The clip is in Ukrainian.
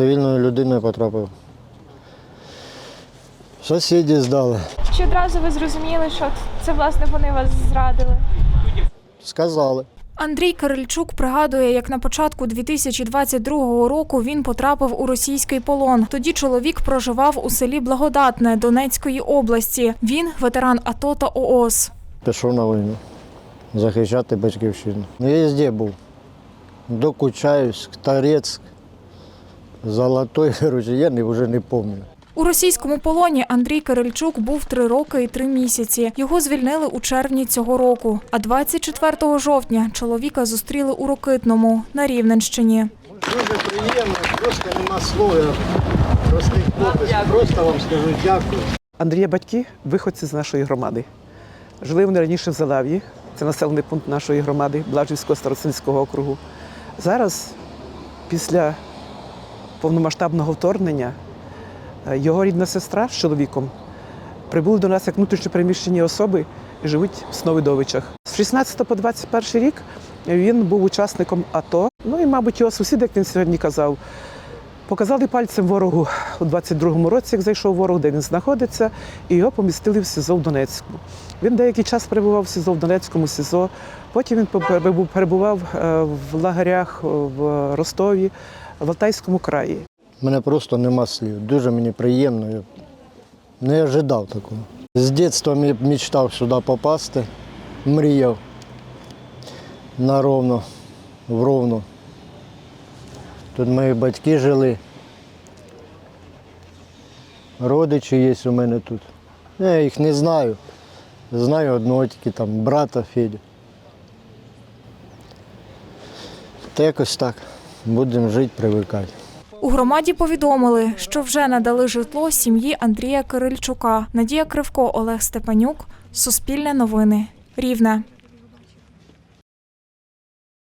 Цивільною людиною потрапив. Сусіді здали. Чи одразу ви зрозуміли, що це власне вони вас зрадили? Сказали. Андрій Кирильчук пригадує, як на початку 2022 року він потрапив у російський полон. Тоді чоловік проживав у селі Благодатне Донецької області. Він ветеран АТО та ООС. Пішов на війну. Захищати батьківщину. Ну, Я везде був. Докучаївськ, Торецьк, Золотой, коротше, я не, вже не пам'ятаю. У російському полоні Андрій Кирильчук був три роки і три місяці. Його звільнили у червні цього року. А 24 жовтня чоловіка зустріли у Рокитному на Рівненщині. Дуже приємно, просто нема слова. Хлопець. Просто вам скажу дякую. Андрія батьки виходці з нашої громади. Жили вони раніше в Залав'ї, це населений пункт нашої громади, Блажівського старосинського округу. Зараз, після повномасштабного вторгнення, е, його рідна сестра з чоловіком прибули до нас як внутрішньопереміщені особи і живуть в Сновидовичах. З 16 по 21 рік він був учасником АТО. Ну і, мабуть, його сусід, як він сьогодні казав, Показали пальцем ворогу у 22-му році, як зайшов ворог, де він знаходиться, і його помістили в СІЗО в Донецьку. Він деякий час перебував в СІЗО в Донецькому СІЗО. Потім він перебував е, в лагерях в Ростові, в Алтайському краї. Мене просто нема слів. Дуже мені приємно. Не ожидав такого. З дитинства мечтав сюди попасти, мріяв на Ровно, в Ровно. Тут мої батьки жили. Родичі є у мене тут. Я їх не знаю. Знаю одного тільки там брата Федю. Та якось так. Будемо жити, привикати. У громаді повідомили, що вже надали житло сім'ї Андрія Кирильчука. Надія Кривко, Олег Степанюк. Суспільне новини. Рівне.